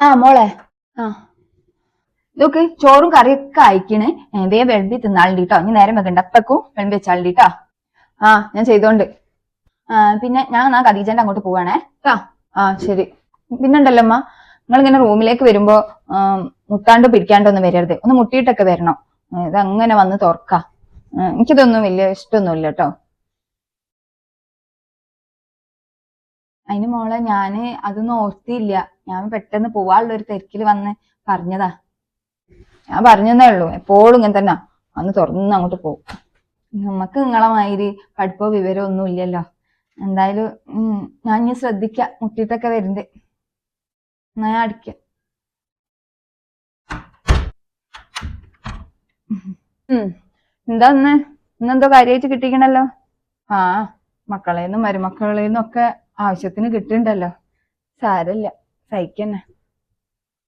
ആ മോളെ. ആ. ഇതൊക്കെ ചോറും കറിയൊക്കെ ആയിക്കണേ. വേ വെളുമ്പി തിന്നാളുണ്ട് കേട്ടോ ഇനി നേരം വെക്കണ്ട. അപ്പക്കും വെളുമ്പി വെച്ചാളുണ്ട് കേട്ടോ ആ ഞാൻ ചെയ്തോണ്ട്. ആ പിന്നെ ഞാൻ ആ കദീജന്റെ അങ്ങോട്ട് പോവാണേ. കേട്ടോ ആ ശരി. പിന്നുണ്ടല്ലോ അമ്മ നിങ്ങൾ ഇങ്ങനെ റൂമിലേക്ക് വരുമ്പോ മുട്ടാണ്ടോ പിടിക്കാണ്ടൊന്നും വരരുത്. ഒന്ന് മുട്ടിയിട്ടൊക്കെ വരണം. ഇതങ്ങനെ വന്ന് തുറക്കാം. എനിക്കിതൊന്നും വലിയ ഇഷ്ടമൊന്നുമില്ല കേട്ടോ അതിന് മോളെ ഞാൻ അതൊന്നും ഓർത്തിയില്ല ഞാൻ പെട്ടെന്ന് പോവാനുള്ള ഒരു തിരക്കിൽ വന്ന് പറഞ്ഞതാ. ഞാൻ പറഞ്ഞതേ ഉള്ളൂ. എപ്പോഴും ഇങ്ങനെ തന്നെ. അന്ന് തുറന്ന് അങ്ങോട്ട് പോകും നമുക്ക് നിങ്ങളെ മാതിരി പഠിപ്പോ വിവരോ ഒന്നും ഇല്ലല്ലോ. എന്തായാലും ഞാൻ ഇനി ശ്രദ്ധിക്കാം. മുട്ടിയിട്ടൊക്കെ വരുന്നത് ഞാൻ അടിക്ക. എന്താ ഇന്ന്? ഇന്നെന്തോ കാര്യമായിട്ട് കിട്ടിക്കണല്ലോ? ആ മക്കളേന്നും മരുമക്കളേന്നും ഒക്കെ ആവശ്യത്തിന് കിട്ടുന്നുണ്ടല്ലോ. സാരല്ല സഹിക്കന്നെ.